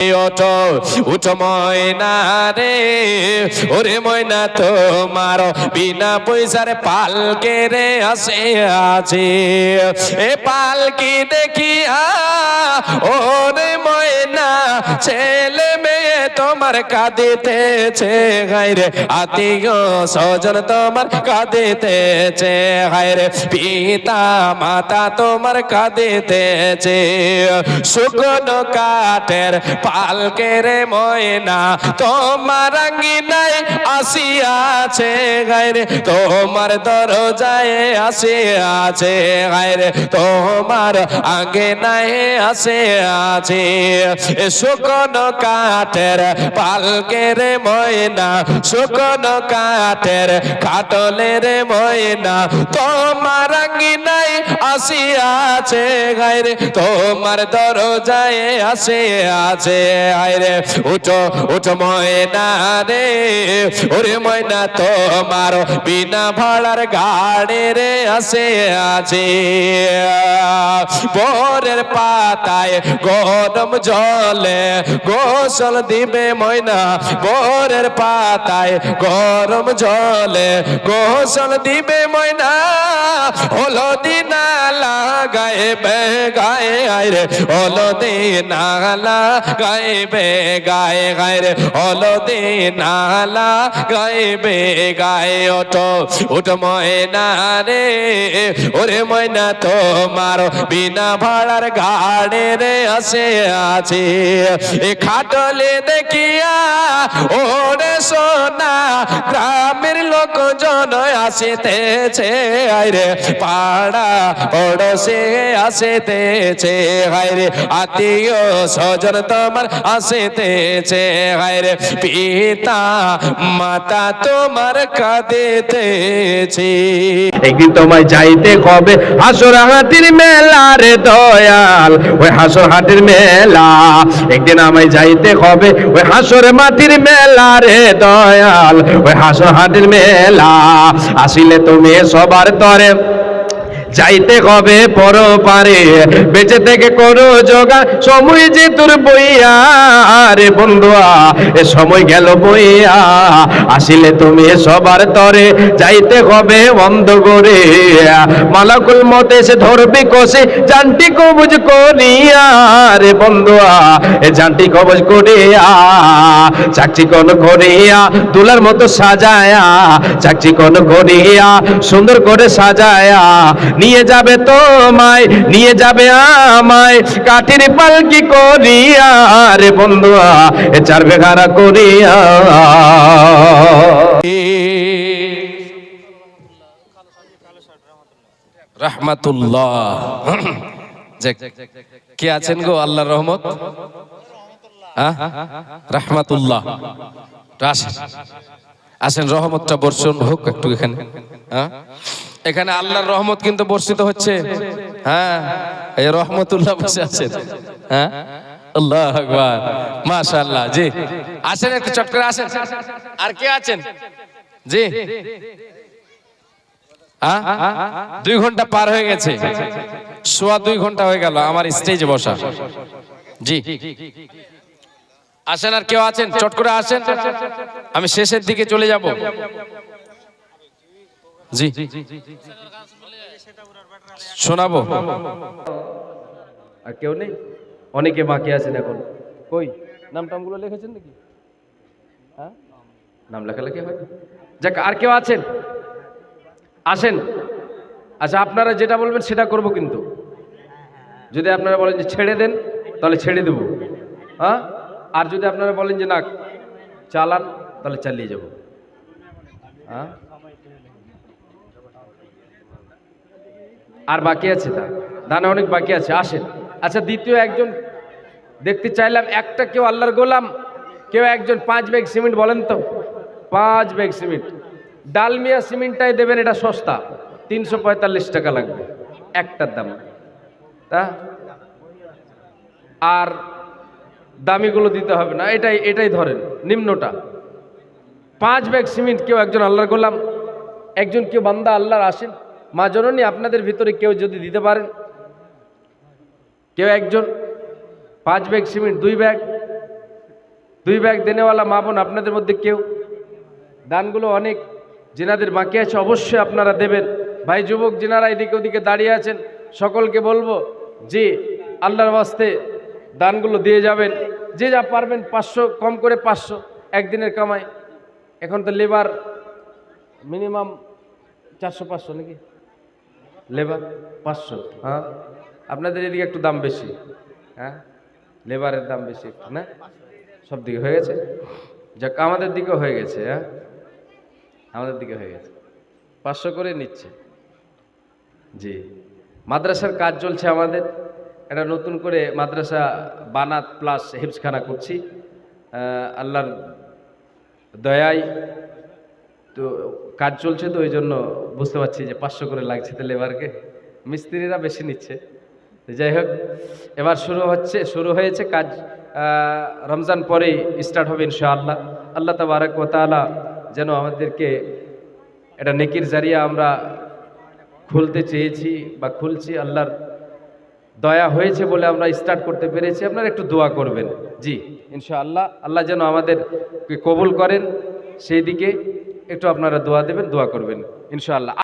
ওঠো উঠো ময়না রে। ওরে ময়না তোমার বিনা পয়সার পালকে রে আসে আছে এ পালকি দেখিয়া ওরে ময়না, ছেলে মেয়ে তোমার কাঁদিতেছে গাইরে আত্মীয় স্বজন তোমার কাঁদিতেছে গাইরে পিতা, মাতা তোমার কাঁদিতেছে। শুকনো কাঠের পালকের ময়না, তোমার আঙ্গিনায় আসিয়াছে গাইরে তোমার দরজায় আসিয়াছে গাইরে তোমার আঙ্গিনায় আসে আছে। শুকনো কাঠের পালকের ময়না, শুকনো কাঠের কাটলের ময়না। তোমার আঙ্গিনায় আসিয়াছে গাইরে তোমার দরজায় আসে আছে আইরে উঠো উঠো ময়না রে, ওরে ময়না, তোমার বিনা ভাড়ার গাড়ি রে আসে আছে। বরের পাতায় গরম জলে গোসল দিবে ময়না বরের পাতায়। গরম জলে গোসল দিবে ময়না হলো দিনা লাগাইবে গায়ে আইরে হলো দিনা লাগাইবে গায়ে গায়ে হলো দিনা লাগাইবে গায়ে ওঠো, উঠো ময়না রে। ওরে ময়না তোমার বিনা ভাড়ার গাড়ি রে আসে আছে। এ খাটলে দেখিয়া ওরে সোনা গ্রামের লোকজন আসিতেছে আইরে পাড়া পড়োশে আসিতেছে হাইরে আত্মীয় স্বজন তোমার আসিতেছে হাইরে পিতা, মাতা তোমার কাঁদিতেছে। একদিন তোমায় যাইতে কবে? হাসর হাটির মেলা রে দয়াল, ওই হাসর হাটির মেলা। একদিন আমায় যাইতে কবে? ওই হাসর মাটির মেলা রে দয়াল ওই হাসো হাটির মেলা। আসিলে তুমি সবার তরে। যাইতে হবে পর পারে বেঁচে থেকে করো যোগা সময় যে তোর বইয়া রে বন্ধুয়া, এ সময় গেল বইয়া। আসিলে তুমি সবার তরে, যাইতে হবে বন্ধ করে মালাকুল মতে সে ধরবি কষে, জানটি কবজ করিয়া। রে বন্ধুয়া, এ জানটি কবজ করিয়া। চাকচি কোন করিয়া, দুলার মতো সাজায়া। চাকচি কোন করিয়া, সুন্দর করে সাজায়া। নিয়ে যাবে তোমায়, নিয়ে যাবে আমায়। কাঠির পালকি করিয়া রে বন্ধুয়া, এ চার বেঘারা করিয়া। রহমাতুল্লাহ। কে আছেন গো? আল্লাহর রহমত? রহমাতুল্লাহ। আসেন। রহমতটা বর্ষণ হোক একটু এখানে। হ্যাঁ? এখানে আল্লাহর রহমত কিন্তু বর্ষিত হচ্ছে। হ্যাঁ এই রহমতুল্লাহ বসে আছেন হ্যাঁ আল্লাহ আকবার, মাশাআল্লাহ, জি। আসেন একটু চট করে আসেন। আর কে আছেন? জি? দুই ঘণ্টা পার হয়ে গেছে। সোয়া দুই ঘণ্টা হয়ে গেল, আমার স্টেজে বসা। জি। আসেন আর কেউ আছেন? চট করে আসেন। আমি শেষের দিকে চলে যাব। জি। শোনাবো? আর কেউ নেই? অনেকে বাকি আছেন এখন। কই? নাম টামগুলো লিখেছেন নাকি? হ্যাঁ? নাম লেখালেখি হয়? যাক, আর কেউ আছেন? আসেন। আচ্ছা আপনারা যেটা বলবেন সেটা করব কিন্তু। যদি আপনারা বলেন যে ছেড়ে দেন, তাহলে ছেড়ে দেব। হ্যাঁ? আর যদি আপনারা বলেন যে না, চালান, তাহলে চালিয়ে যাব। হ্যাঁ? আর বাকি আছে তা। দানে অনেক বাকি আছে, আসেন। আচ্ছা দ্বিতীয় একজন দেখতে চাইলাম, একটা কেউ আল্লাহর গোলাম, কেউ একজন পাঁচ ব্যাগ সিমেন্ট, বলেন তো। পাঁচ ব্যাগ সিমেন্ট। ডালমিয়া সিমেন্টটাই দেবেন, এটা সস্তা। তিনশো পঁয়তাল্লিশ টাকা লাগবে, একটার দাম। তা? আর দামিগুলো দিতে হবে না, এটাই এটাই ধরেন, নিম্নটা। পাঁচ ব্যাগ সিমেন্ট, কেউ একজন আল্লাহর গোলাম, একজন কেউ বান্দা আল্লাহর আসেন। মা জননী, আপনাদের ভিতরে কেউ যদি দিতে পারেন? কেউ একজন? পাঁচ ব্যাগ সিমেন্ট, দুই ব্যাগ? দুই ব্যাগ দেনেওয়ালা মা বোন, আপনাদের মধ্যে কেউ? দানগুলো অনেক, যেনাদের বাকি আছে অবশ্যই আপনারা দেবেন। ভাই যুবক, যেনারা এদিকে ওদিকে দাঁড়িয়ে আছেন, সকলকে বলব যে, আল্লাহর বাস্তে দানগুলো দিয়ে যাবেন। যে যা পারবেন, পাঁচশো, কম করে পাঁচশো, একদিনের কামাই। এখন তো লেবার মিনিমাম চারশো, পাঁচশো নাকি? লেবার পাঁচশো। হ্যাঁ? আপনাদের এদিকে একটু দাম বেশি। হ্যাঁ? লেবারের দাম বেশি একটু, না? সব দিকে হয়ে গেছে? যাক, আমাদের দিকেও হয়ে গেছে হ্যাঁ? আমাদের দিকে হয়ে গেছে। পাঁচশো করে নিচ্ছে। জি। মাদ্রাসার কাজ চলছে আমাদের। এটা নতুন করে মাদ্রাসা বানাত প্লাস হিপসখানা করছি। আল্লাহর দয়ায় তো কাজ চলছে তো ওই জন্য বুঝতে পারছি যে পাঁচশো করে লাগছে তো লেবারকে মিস্ত্রিরা বেশি নিচ্ছে। যাই হোক, এবার শুরু হচ্ছে, শুরু হয়েছে কাজ রমজান পরেই স্টার্ট হবে ইনশাআল্লাহ। আল্লাহ তাবারক ও তাআলা যেন আমাদেরকে এটা নেকির জারিয়া আমরা খুলতে চেয়েছি বা খুলছি। আল্লাহর দয়া হয়েছে বলে আমরা স্টার্ট করতে পেরেছি। আপনারা একটু দোয়া করবেন। জি, ইনশাআল্লাহ। আল্লাহ যেন আমাদের কবুল করেন। সেই দিকে একটু আপনারা দোয়া দেবেন দোয়া করবেন ইনশাআল্লাহ।